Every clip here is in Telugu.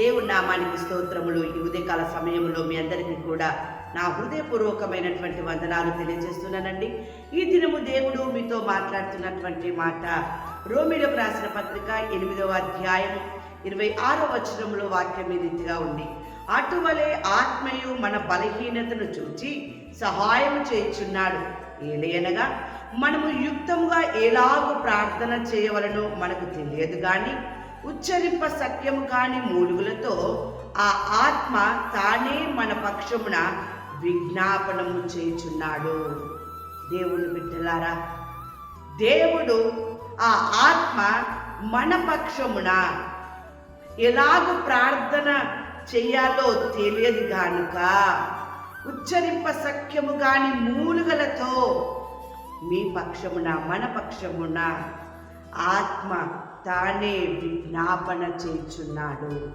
దేవుడి నామానికి స్తోత్రములు. ఈ ఉదయకాల సమయంలో మీ అందరికీ కూడా నా హృదయపూర్వకమైనటువంటి వందనాలు తెలియజేస్తున్నానండి. ఈ దినము దేవుడు మీతో మాట్లాడుతున్నటువంటి మాట రోమిలకు రాసిన పత్రిక ఎనిమిదవ అధ్యాయం ఇరవై ఆరో వచనంలో వాక్యం ఇదిగా ఉంది. అటువలే ఆత్మయు మన బలహీనతను చూచి సహాయం చేయుచున్నాడు. ఏలయనగా మనము యుక్తముగా ఎలాగో ప్రార్థన చేయవలనో మనకు తెలియదు కానీ ఉచ్చరింప సత్యము కాని మూలుగులతో ఆ ఆత్మ తానే మన పక్షమున విజ్ఞాపనము చేయుచున్నాడు. దేవుని బిడ్డలారా దేవుడు ఆ ఆత్మ మన పక్షమున ఎలాగ ప్రార్థన చెయ్యాలో తెలియదు గానుక ఉచ్చరింప సఖ్యము కాని మూలుగలతో మీ పక్షమున మన పక్షమున ఆత్మ తానే విజ్ఞాపన చేయుచున్నాడు.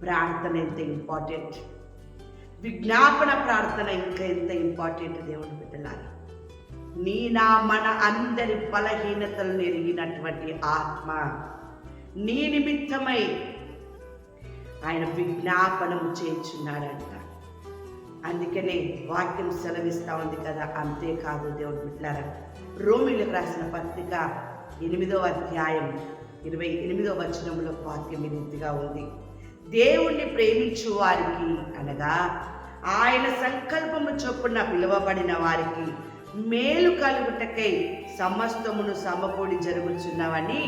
ప్రార్థన ఎంత ఇంపార్టెంట్. విజ్ఞాపన ప్రార్థన ఇంకా ఎంత ఇంపార్టెంట్ దేవుడు బిడ్డలారా. నీ నా మన అందరి బలహీనతలను ఎరిగినటువంటి ఆత్మ నీ నిమిత్తమై ఆయన విజ్ఞాపనము చేయించున్నాడంట. అందుకనే వాక్యం సెలవిస్తా ఉంది కదా అంతేకాదు దేవుడు బిడ్డారా రోమిలకు రాసిన పత్రిక ఎనిమిదో అధ్యాయం ఇరవై ఎనిమిదో వచనంలో వాక్యం ఈ ఉంది. దేవుణ్ణి ప్రేమించు వారికి అనగా ఆయన సంకల్పము చొప్పున పిలువబడిన వారికి మేలు కలుగుటకై సమస్తమును సమకూడి జరుగుచున్నవని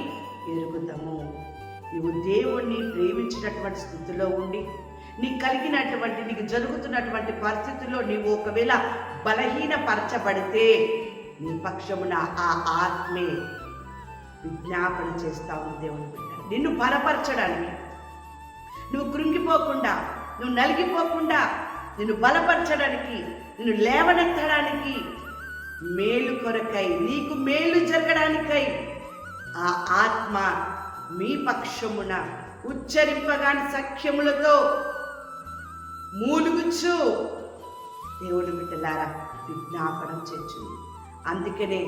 ఎరుగుతాము నువ్వు దేవుణ్ణి ప్రేమించినటువంటి స్థితిలో ఉండి నీకు కలిగినటువంటి నీకు జరుగుతున్నటువంటి పరిస్థితుల్లో నీవు ఒకవేళ బలహీనపరచబడితే నీ పక్షమున ఆ ఆత్మే విజ్ఞాపన చేస్తావు దేవుని బిడ్డ. నిన్ను బలపరచడానికి. నువ్వు కృంగిపోకుండా నువ్వు నలిగిపోకుండా నిన్ను బలపరచడానికి నిన్ను లేవనెత్తడానికి మేలు కొరకై నీకు మేలు జరగడానికై ఆ ఆత్మ మీ పక్షమున ఉచ్చరింపగాని సఖ్యములతో మూలుగుచ్చు దేవుని బిడ్డలారా విజ్ఞాపనం చేచ్చు అందుకనే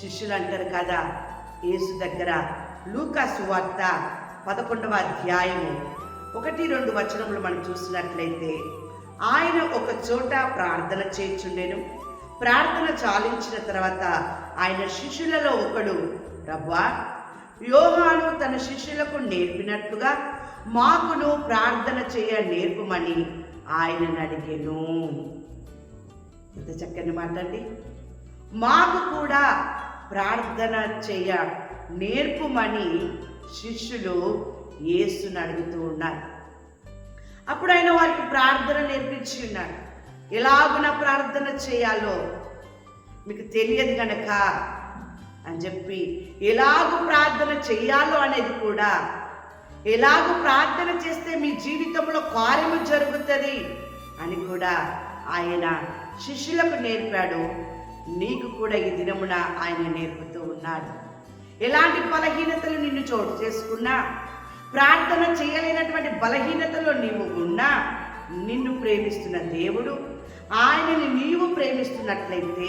శిష్యులు అంటారు కదా యేసు దగ్గర లూకాసు వార్త పదకొండవ అధ్యాయము ఒకటి రెండు వచనములు మనం చూసినట్లయితే ఆయన ఒక చోట ప్రార్థన చేర్చుండెను ప్రార్థన చాలించిన తర్వాత ఆయన శిష్యులలో ఒకడు రవ్వా యోహాను తన శిష్యులకు నేర్పినట్లుగా మాకును ప్రార్థన చేయ నేర్పమని ఆయనను అడిగాను. ఎంత చక్కని మాట అండి మాకు కూడా ప్రార్థన చేయ నేర్పుమని శిష్యులు యేసుని అడుగుతూ ఉన్నారు. అప్పుడు ఆయన వారికి ప్రార్థన నేర్పించి ఉన్నాడు ఎలాగున ప్రార్థన చేయాలో మీకు తెలియదు గనక అని చెప్పి ఎలాగూ ప్రార్థన చేయాలో అనేది కూడా ఎలాగూ ప్రార్థన చేస్తే మీ జీవితంలో కార్యము జరుగుతుంది అని కూడా ఆయన శిష్యులకు నేర్పాడు. నీకు కూడా ఈ దినమున ఆయన నేర్పుతూ ఉన్నాడు. ఎలాంటి బలహీనతలు నిన్ను చోటు చేసుకున్నా ప్రార్థన చేయలేనటువంటి బలహీనతలో నీవు ఉన్నా నిన్ను ప్రేమిస్తున్న దేవుడు ఆయనని నీవు ప్రేమిస్తున్నట్లయితే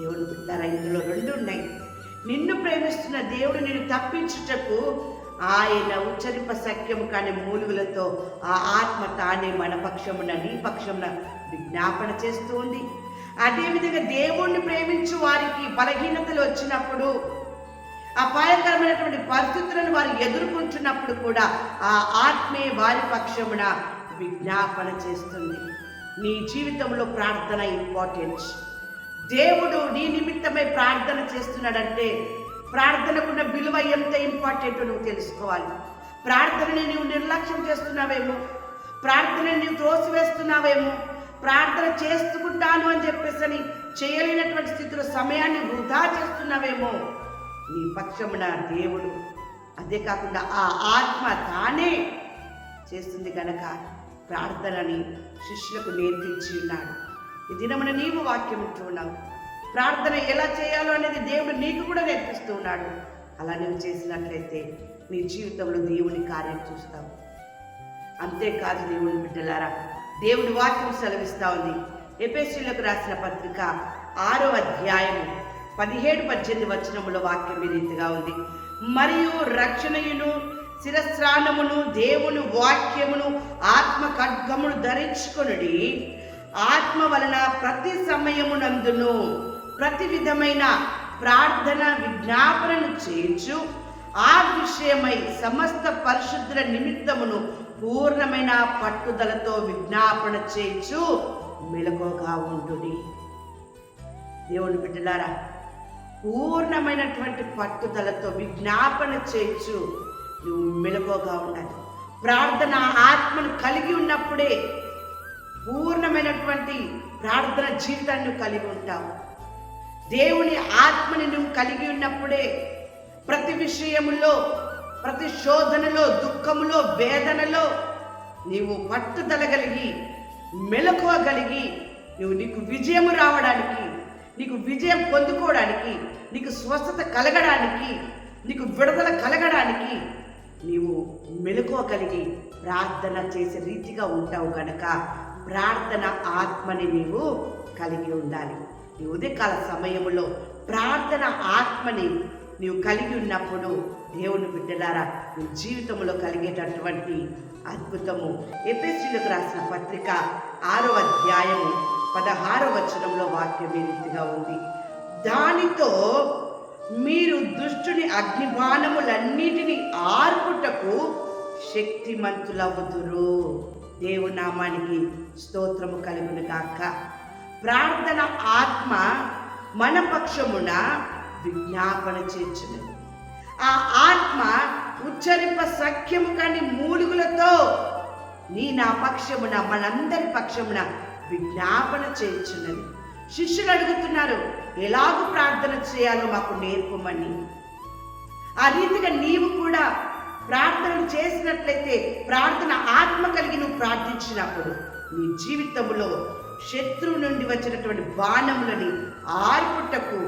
దేవుడు బిడ్డారా ఇందులో రెండు ఉన్నాయి. నిన్ను ప్రేమిస్తున్న దేవుడు నిన్ను తప్పించుటకు ఆయన ఉచ్చరింప సఖ్యము కాని మూలుగులతో ఆ ఆత్మ తానే మన పక్షమున నీ పక్షమున విజ్ఞాపన చేస్తూ ఉంది. అదేవిధంగా దేవుణ్ణి ప్రేమించు వారికి బలహీనతలు వచ్చినప్పుడు అపాయకరమైనటువంటి పరిస్థితులను వారు ఎదుర్కొంటున్నప్పుడు కూడా ఆ ఆత్మే వారి పక్షమున విజ్ఞాపన చేస్తుంది. నీ జీవితంలో ప్రార్థన ఇంపార్టెంట్. దేవుడు నీ నిమిత్తమై ప్రార్థన చేస్తున్నాడంటే ప్రార్థనకున్న విలువ ఎంత ఇంపార్టెంట్ నువ్వు తెలుసుకోవాలి. ప్రార్థనని నువ్వు నిర్లక్ష్యం చేస్తున్నావేమో ప్రార్థనని నువ్వు త్రోసివేస్తున్నావేమో ప్రార్థన చేసుకుంటాను అని చెప్పేసి అని చేయలేనటువంటి స్థితిలో సమయాన్ని వృధా చేస్తున్నావేమో నీ పక్షమున దేవుడు. అదే కాకుండా ఆ ఆత్మ తానే చేస్తుంది కనుక ప్రార్థనని శిష్యులకు నేర్పించి ఉన్నాడు. ఈ దినమున నీవు వాక్యం ఉంటున్నావు ప్రార్థన ఎలా చేయాలో అనేది దేవుడు నీకు కూడా నేర్పిస్తూ ఉన్నాడు. అలా నువ్వు చేసినట్లయితే నీ జీవితంలో దేవుని కార్యం చూస్తావు. అంతేకాదు దేవుని బిడ్డలారా దేవుడి వాక్యం సెలవిస్తా ఉంది. ఎపిఎస్సీలకు రాసిన పత్రిక ఆరో అధ్యాయం పదిహేడు పద్దెనిమిది వచనముల వాక్యం ఈ రీతిగా ఉంది. మరియు రక్షణయును శిరస్నానమును దేవుని వాక్యమును ఆత్మ ఖడ్గమును ధరించుకొనుడి. ఆత్మ వలన ప్రతి సమయమునందును ప్రతి విధమైన ప్రార్థన విజ్ఞాపనను చేయించు. ఆ విషయమై సమస్త పరిశుద్ధుల నిమిత్తమును పూర్ణమైన పట్టుదలతో విజ్ఞాపన చేయించు మెలకుగా ఉండుడి. దేవుని బిడ్డలారా పూర్ణమైనటువంటి పట్టుదలతో విజ్ఞాపన చేయొచ్చు నువ్వు మెలకుగా ఉండాలి. ప్రార్థన ఆత్మను కలిగి ఉన్నప్పుడే పూర్ణమైనటువంటి ప్రార్థన జీవితాన్ని కలిగి ఉంటావు. దేవుని ఆత్మని నువ్వు కలిగి ఉన్నప్పుడే ప్రతి విషయములో ప్రతి శోధనలో దుఃఖములో వేదనలో నీవు పట్టుదల కలిగి మెలకువ కలిగి నువ్వు నీకు విజయము రావడానికి నీకు విజయం పొందుకోవడానికి నీకు స్వస్థత కలగడానికి నీకు విడుదల కలగడానికి నీవు మెలకువ కలిగి ప్రార్థన చేసే రీతిగా ఉంటావు కనుక ప్రార్థన ఆత్మని నీవు కలిగి ఉండాలి. ఈ ఉదయకాల సమయంలో ప్రార్థన ఆత్మని నీవు కలిగి ఉన్నప్పుడు దేవుని బిడ్డలారా మీ జీవితంలో కలిగేటటువంటి అద్భుతము. ఎపిఎస్సీలకు రాసిన పత్రిక ఆరో అధ్యాయము పదహారో వచనంలో వాక్యం ఈ రీతిగా ఉంది. దానితో మీరు దుష్టుని అగ్నిబాణములన్నిటినీ ఆర్పుటకు శక్తిమంతులవుతురు దేవునామానికి స్తోత్రము కలుగును కాక ప్రార్థన ఆత్మ మన పక్షమున విజ్ఞాపన చేర్చును. ఆ ఆత్మ ఉచ్చరింప సఖ్యము కాని మూలుగులతో నీ నా పక్షమున మనందరి పక్షమున విజ్ఞాపన చేర్చున్నది శిష్యులు అడుగుతున్నారు ఎలాగూ ప్రార్థన చేయాలో మాకు నేర్పమని? ఆ రీతిగా నీవు కూడా ప్రార్థన చేసినట్లయితే ప్రార్థన ఆత్మ కలిగి నువ్వు ప్రార్థించినప్పుడు నీ జీవితంలో శత్రువు నుండి వచ్చినటువంటి బాణములని ఆర్పుటకు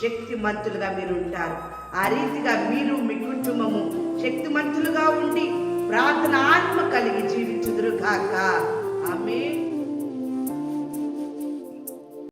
శక్తిమంతులుగా మీరు ఉంటారు ఆ రీతిగా మీరు మీ కుటుంబము శక్తిమంతులుగా ఉండి ప్రార్థన ఆత్మ కలిగి జీవించుదురు కాక